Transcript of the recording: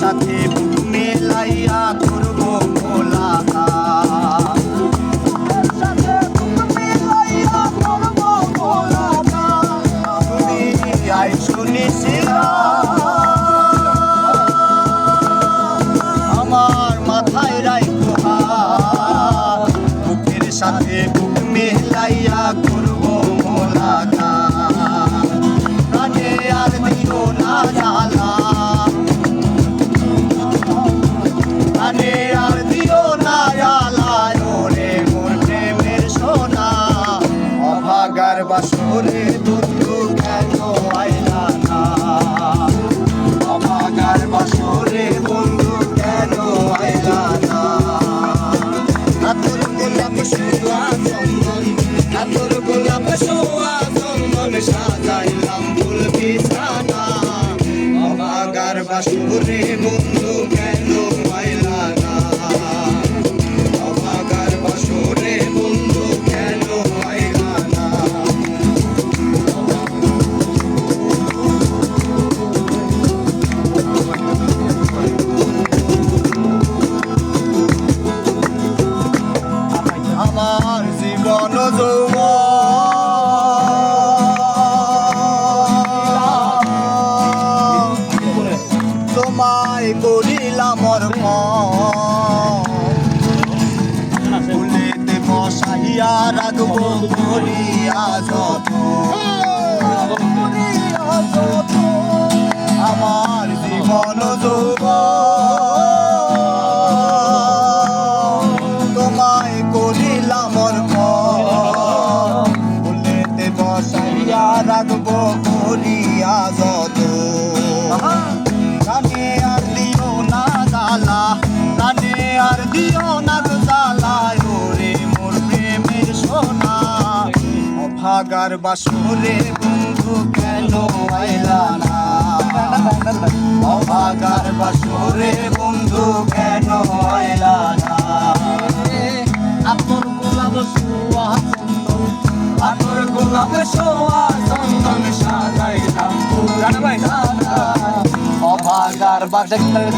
সাথে মেলাইয়া করব মোলাকাত। আমার মাথায় রাইখো বুকের সাথে বুক মেলাইয়া করব মোলাকাত প্রাণে আর দিও না জ্বালা সাজাইলাম ফুল বিছানা। অভাগার বাসরে বন্ধু তোমায় করিলাম ফুলেতে বসাইয়া রাখব করিয়া যত। আমার জীবন যৌবন অভাগার বাসরে বন্ধু কেন আইলা না? অভাগার বন্ধু কেন আইলা না? আতর গোলাপ সোয়া চন্দন গোলাপ সোয়া চন্দন সাজাইলাম ফুল অভাগার বাসরে